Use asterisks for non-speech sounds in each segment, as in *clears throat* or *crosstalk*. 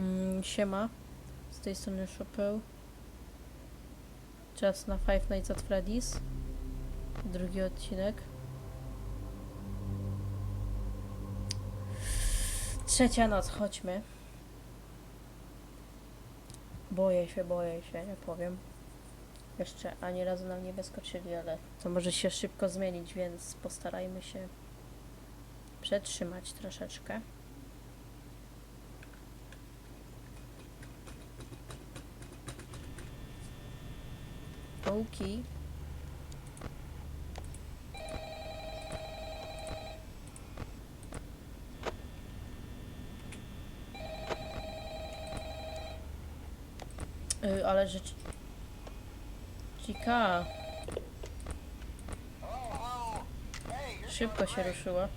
Mm, siema. Z tej strony Szopeł. Czas na Five Nights at Freddy's. Drugi odcinek. Trzecia noc, chodźmy. Boję się, boję się, nie powiem. Jeszcze ani razu nam nie wyskoczyli, ale to może się szybko zmienić, więc postarajmy się przetrzymać troszeczkę. Oki. Y, ale rzecz... Szybko się ruszyła.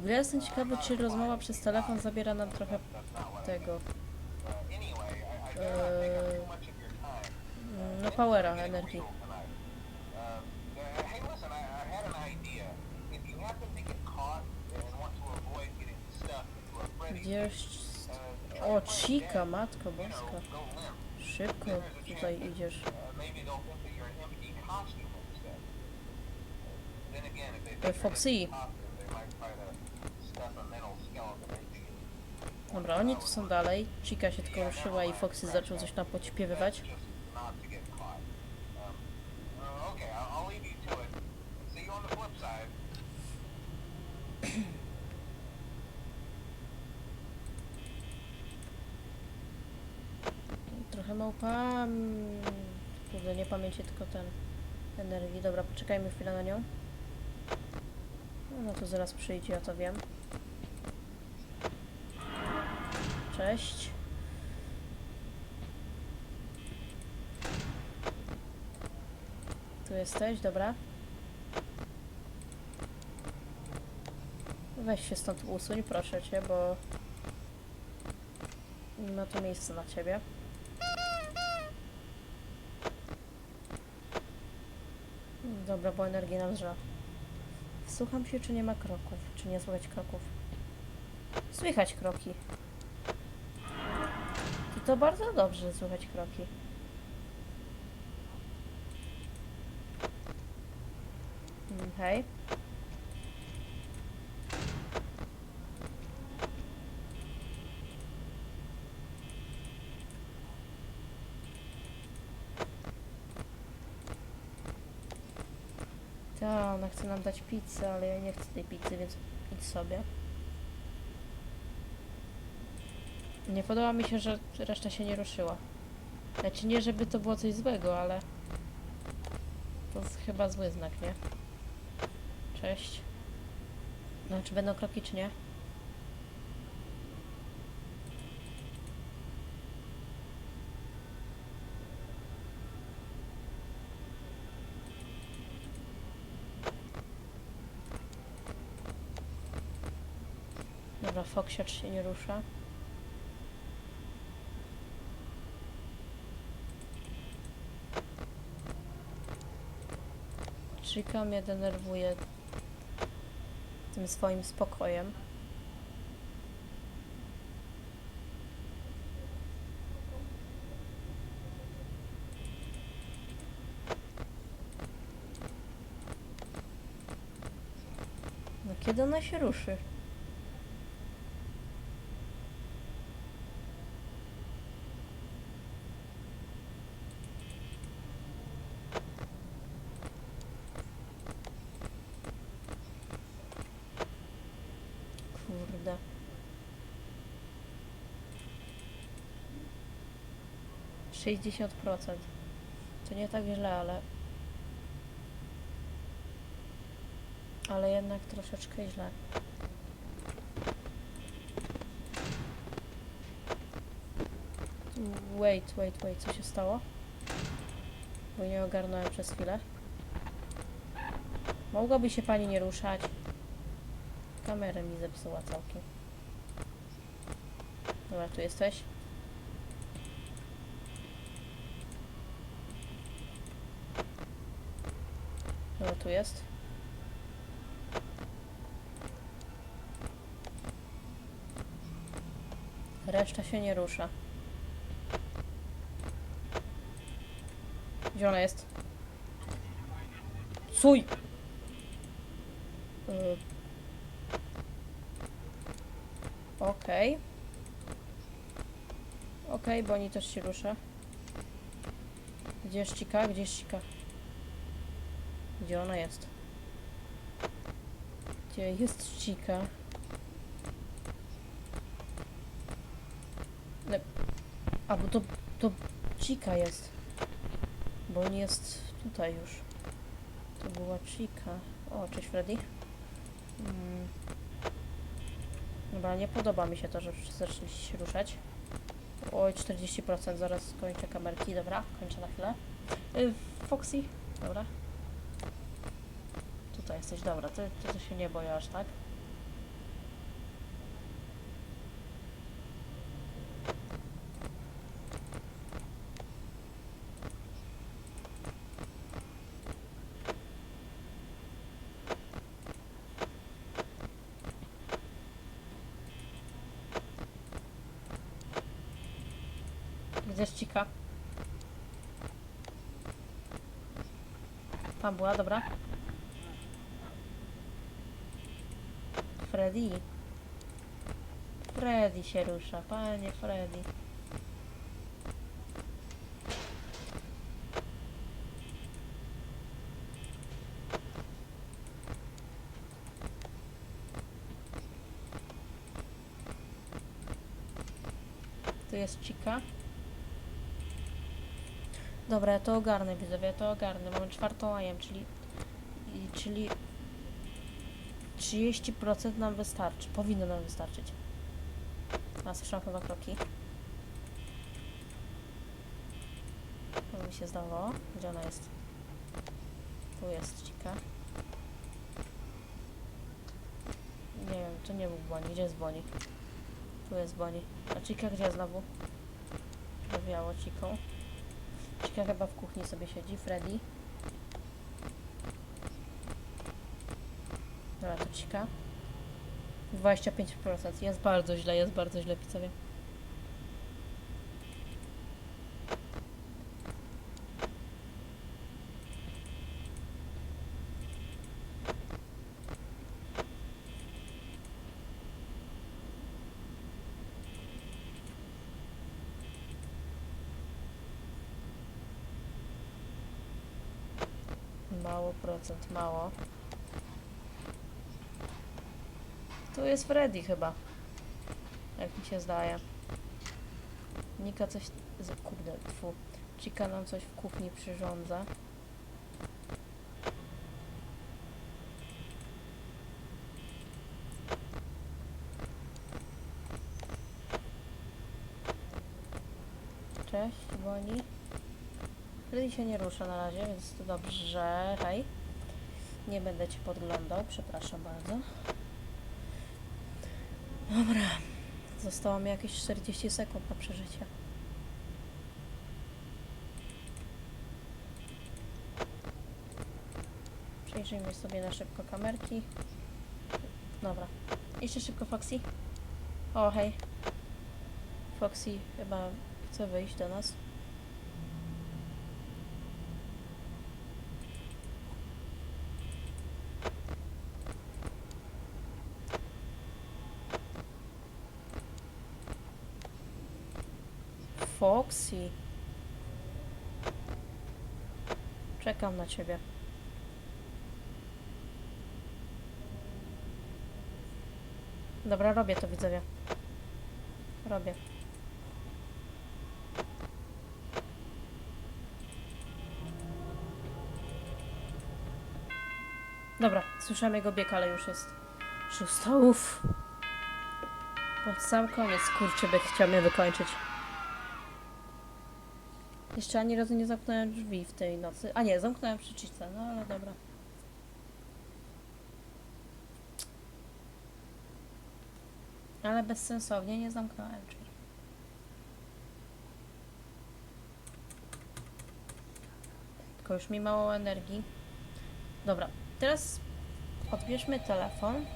W ogóle jestem ciekawy, czy rozmowa przez telefon zabiera nam trochę tego, mm, no powera, energii. Gdzieś... O, Chica, matko boska. Szybko tutaj idziesz. Uh, Dobra, oni tu są dalej. Chica się tylko ruszyła i Foxy zaczął coś tam podśpiewywać. *clears throat* Trochę małpa... mm, Kurde, nie pamięci tylko ten... Energii. Dobra, poczekajmy chwilę na nią. No to zaraz przyjdzie, ja to wiem. Cześć. Tu jesteś, dobra. Weź się stąd usuń, proszę cię, bo nie ma tu miejsca na ciebie. Dobra, bo energię nam żra. Wsłucham się, czy nie ma kroków, czy nie słychać kroków. Słychać kroki. To bardzo dobrze, słychać kroki. Hej. Ta, ona chce nam dać pizzę, ale ja nie chcę tej pizzy, więc idź sobie. Nie podoba mi się, że reszta się nie ruszyła. Znaczy nie, żeby to było coś złego, ale... To jest chyba zły znak, nie? Cześć. No, czy będą kroki, czy nie? Dobra, Foksiacz się nie rusza. Chica mnie denerwuje tym swoim spokojem. No kiedy ona się ruszy? 60%. To nie tak źle, ale... Ale jednak troszeczkę źle. Wait, wait, wait, co się stało? Bo nie ogarnąłem przez chwilę. Mogłaby się pani nie ruszać. Kamerę mi zepsuła całkiem. Dobra, tu jesteś. jest? Reszta się nie rusza. Gdzie ona jest? Suj! Yy. Okej. Okay. Okej, okay, bo oni też się rusza. Gdzie ścika? Gdzie ścika? Gdzie ona jest? Gdzie jest Cika? Le- A, bo to, to Cika jest. Bo nie jest tutaj już. To była Cika. O, cześć Freddy. Mm. Dobra, nie podoba mi się to, że wszyscy zaczęli się ruszać. Oj, 40%, zaraz kończę kamerki, dobra, kończę na chwilę. Y, Foxy, dobra. Tutaj jesteś, dobra, ty, ty, ty się nie boję aż tak. Gdzie jest Cika? Tam była, dobra. Freddy. Freddy się rusza, panie Freddy. Tu jest Cika. Dobra, ja to ogarnę, widzowie, ja to ogarnę. Mamy czwartą AM, czyli... Czyli... 30% nam wystarczy. Powinno nam wystarczyć. A, słyszałam chyba kroki. To mi się zdawało. Gdzie ona jest? Tu jest Cika. Nie wiem, to nie był Boni. Gdzie jest Boni? Tu jest Boni. A Cika gdzie znowu? Dowiało Ciką. Cika chyba w kuchni sobie siedzi. Freddy. Dobra, to Cika. 25%. Jest bardzo źle, jest bardzo źle, widzowie. Mało procent, mało. Tu jest Freddy chyba. Jak mi się zdaje. Nika coś... Kurde, tfu. Cika nam coś w kuchni przyrządza. Cześć, Boni. Freddy się nie rusza na razie, więc to dobrze. Hej. Nie będę cię podglądał, przepraszam bardzo. Dobra. Zostało mi jakieś 40 sekund na przeżycie. Przejrzyjmy sobie na szybko kamerki. Dobra. Jeszcze szybko Foxy. O, hej. Foxy chyba chce wyjść do nas. Foxy. Czekam na ciebie. Dobra, robię to, widzowie. Robię. Dobra, słyszałem jego bieg, ale już jest szósta. Uff. Pod sam koniec, kurczę, by chciał mnie wykończyć. Jeszcze ani razu nie zamknąłem drzwi w tej nocy. A nie, zamknąłem przy Cice, no ale dobra. Ale bezsensownie nie zamknąłem drzwi. Tylko już mi mało energii. Dobra, teraz odbierzmy telefon.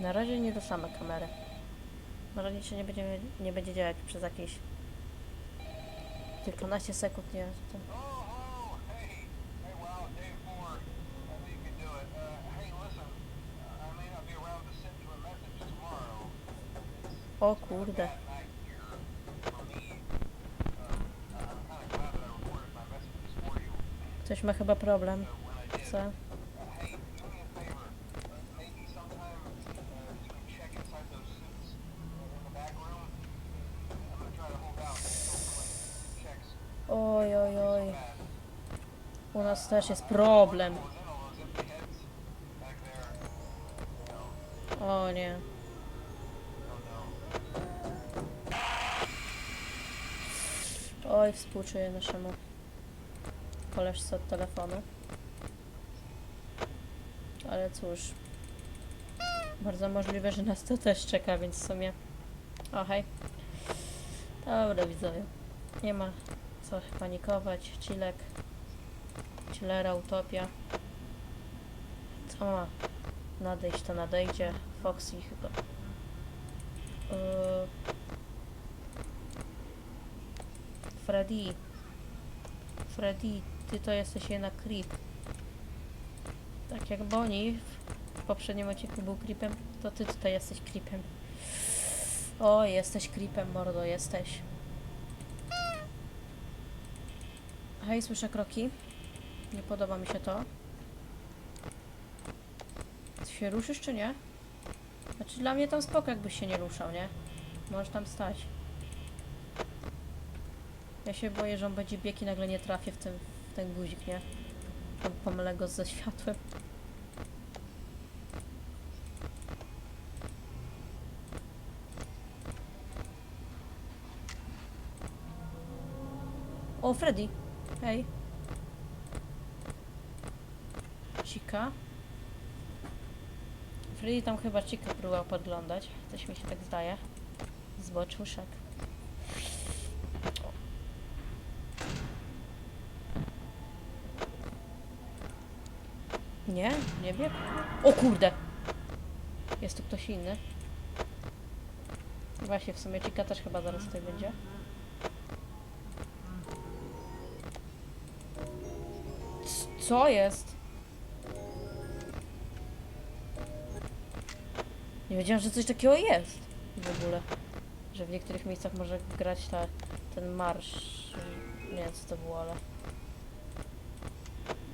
Na razie nie same kamery. Może nic się nie będzie, nie będzie działać przez jakieś kilkanaście sekund, nie? To... Oh, oh, hey, hey, wow, day back there. You know, O nie. Oj, współczuję naszemu koleżce od telefonu. Ale cóż. Bardzo możliwe, że nas to też czeka, więc w sumie... O, hej. Dobra, widzowie. Nie ma co panikować. Chilek. Chillera, utopia. Co ma nadejść, to nadejdzie. Foxy chyba. Yy... Freddy. Freddy, ty to jesteś jednak creep. Tak jak Bonnie w poprzednim odcinku był creepem, to ty tutaj jesteś creepem. O, jesteś creepem, mordo, jesteś. Hej, słyszę kroki. Nie podoba mi się to. Ty się ruszysz czy nie? Znaczy dla mnie tam spoko, jakbyś się nie ruszał, nie? Możesz tam stać. Ja się boję, że on będzie bieg i nagle nie trafię w ten, w ten guzik, nie? Pom- Pomylę go ze światłem. O, Freddy! Hej. Chica. Freddy tam chyba Chica próbował podglądać. Coś mi się tak zdaje. Zboczuszek. Nie, nie wiem. O kurde! Jest tu ktoś inny. Właśnie, w sumie Chica też chyba zaraz tutaj będzie. Co jest? Nie wiedziałam, że coś takiego jest w ogóle. Że w niektórych miejscach może grać ta, ten marsz. Nie wiem co to było, ale...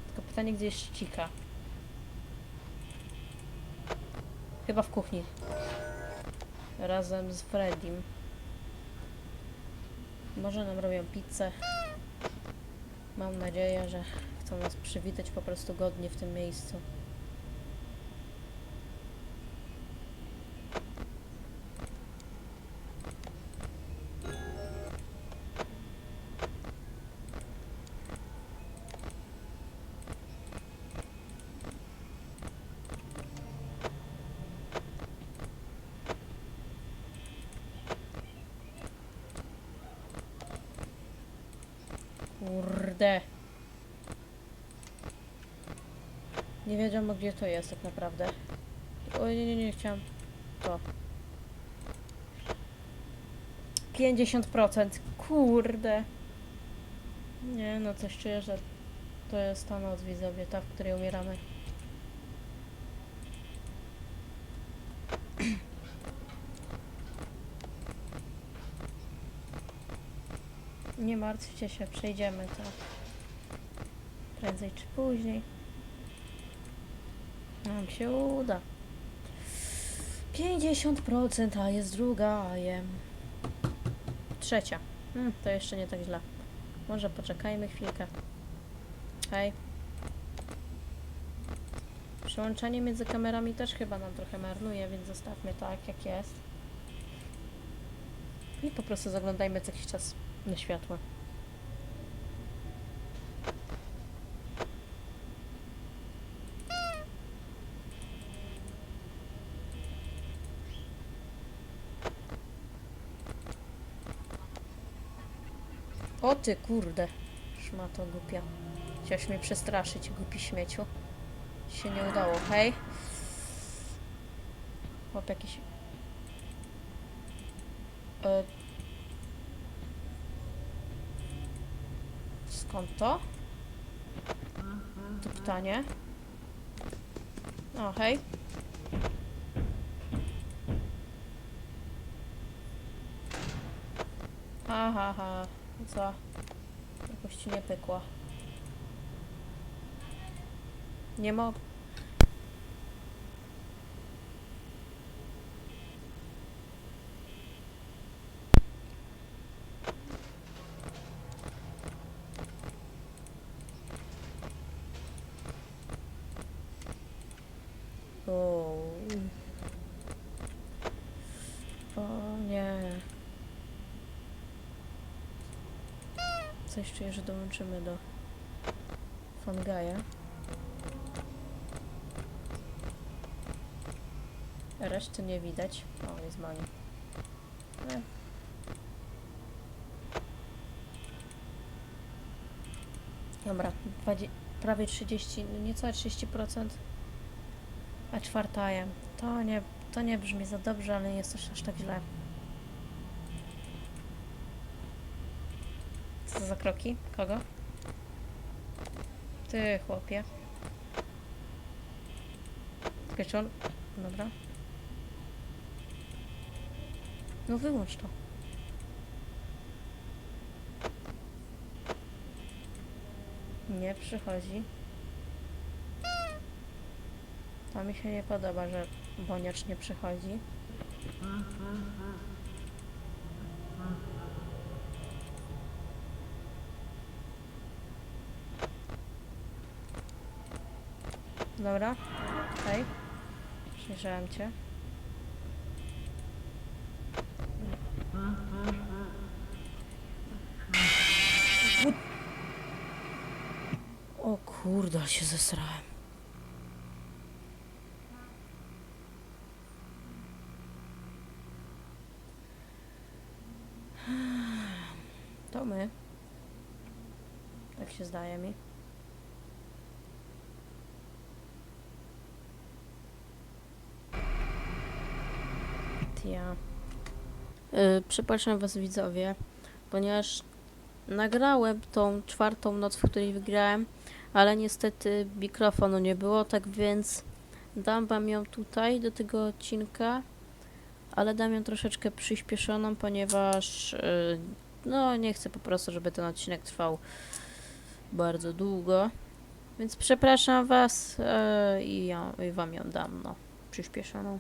Tylko pytanie, gdzie jest Chica? Chyba w kuchni. Razem z Freddym. Może nam robią pizzę. Mam nadzieję, że chcą nas przywitać po prostu godnie w tym miejscu. Kurde. Nie wiadomo gdzie to jest tak naprawdę. O nie, nie, nie, chciałam to. 50%. Kurde. Nie, no coś czuję, że to jest ta noc widzowie, ta, w której umieramy. Nie martwcie się, przejdziemy to. Prędzej czy później. Nam się uda. 50%, a jest druga, a jem. Trzecia. Hmm, to jeszcze nie tak źle. Może poczekajmy chwilkę. Hej. Przełączanie między kamerami też chyba nam trochę marnuje, więc zostawmy tak jak jest. I po prostu zaglądajmy co jakiś czas na światła. O ty kurde, szmato głupia. Chciałeś mnie przestraszyć, głupi śmieciu. Się nie udało, hej? Chłop jakiś... E... Skąd to? To pytanie. O, hej. Aha, aha. Co? Jakoś ci nie pykło. Nie mogę. O. O nie. Coś czuję, że dołączymy do Fangaja. Reszty nie widać. O, jest Mani. E. Dobra, dwadzie- prawie 30, no niecałe 30%. A czwarta. To nie, to nie brzmi za dobrze, ale nie jest też aż tak źle. Co za kroki? Kogo? Ty, chłopie. On... Dobra. No wyłącz to. Nie przychodzi. To mi się nie podoba, że boniacz nie przychodzi. Dobra, hej. Przyjrzałem cię. O kurde, się zesrałem. To my. Tak się zdaje mi. Ja. Yy, przepraszam Was widzowie, ponieważ nagrałem tą czwartą noc, w której wygrałem, ale niestety mikrofonu nie było, tak więc dam Wam ją tutaj do tego odcinka, ale dam ją troszeczkę przyspieszoną, ponieważ yy, no nie chcę po prostu, żeby ten odcinek trwał bardzo długo. Więc przepraszam Was yy, i, ja, i Wam ją dam, no, przyspieszoną.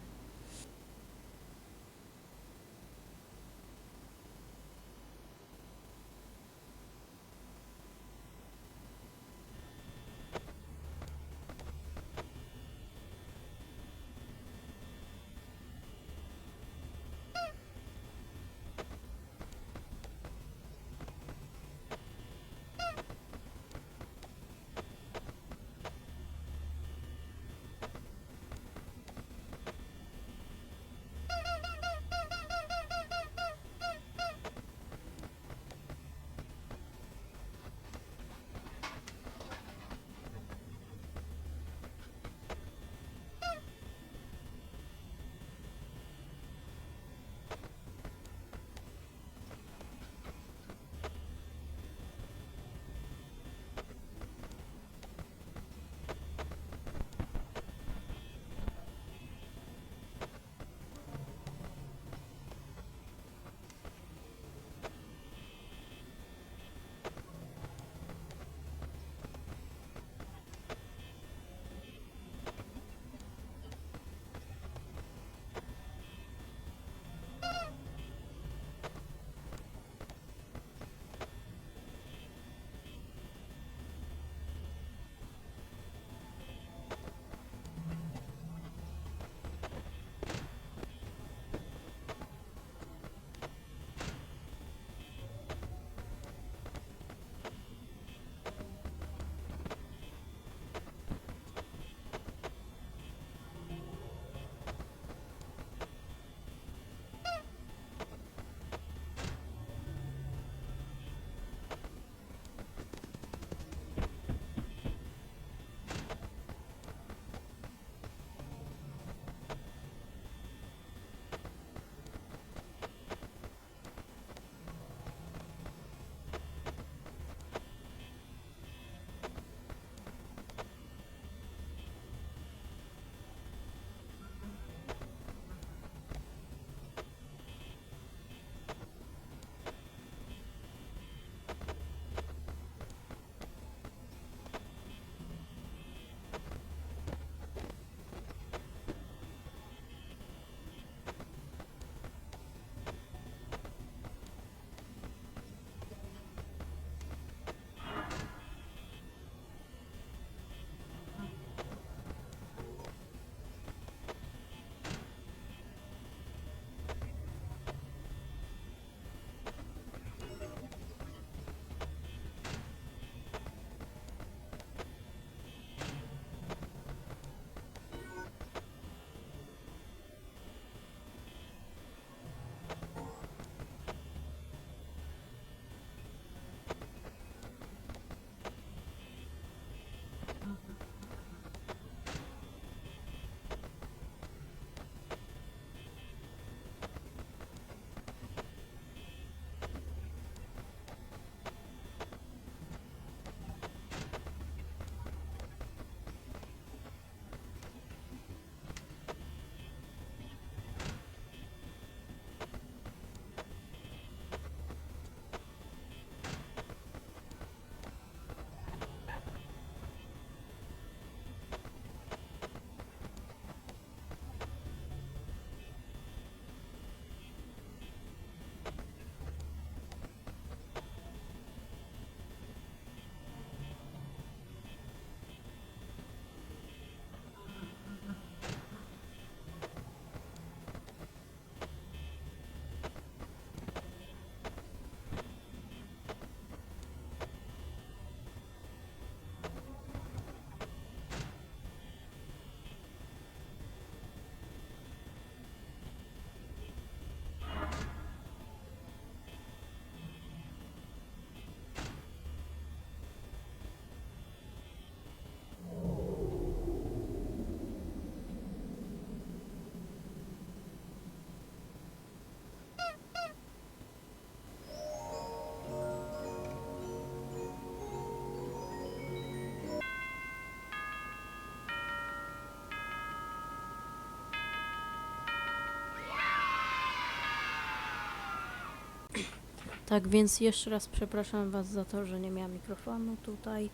Tak więc jeszcze raz przepraszam Was za to, że nie miałam mikrofonu tutaj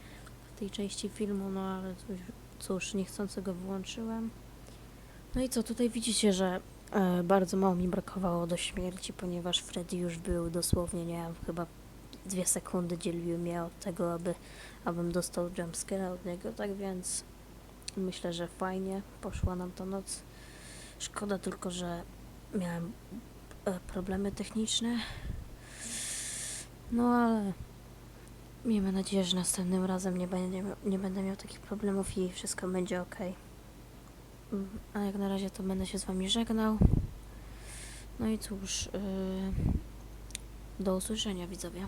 w tej części filmu, no ale cóż, cóż niechcący go wyłączyłem. No i co, tutaj widzicie, że e, bardzo mało mi brakowało do śmierci, ponieważ Freddy już był dosłownie, nie wiem, chyba dwie sekundy dzieliły mnie od tego, aby, abym dostał jumpscare'a od niego, tak więc myślę, że fajnie poszła nam ta noc. Szkoda tylko, że miałem e, problemy techniczne. No ale miejmy nadzieję, że następnym razem nie, będzie, nie będę miał takich problemów i wszystko będzie ok. A jak na razie to będę się z Wami żegnał. No i cóż, yy, do usłyszenia widzowie.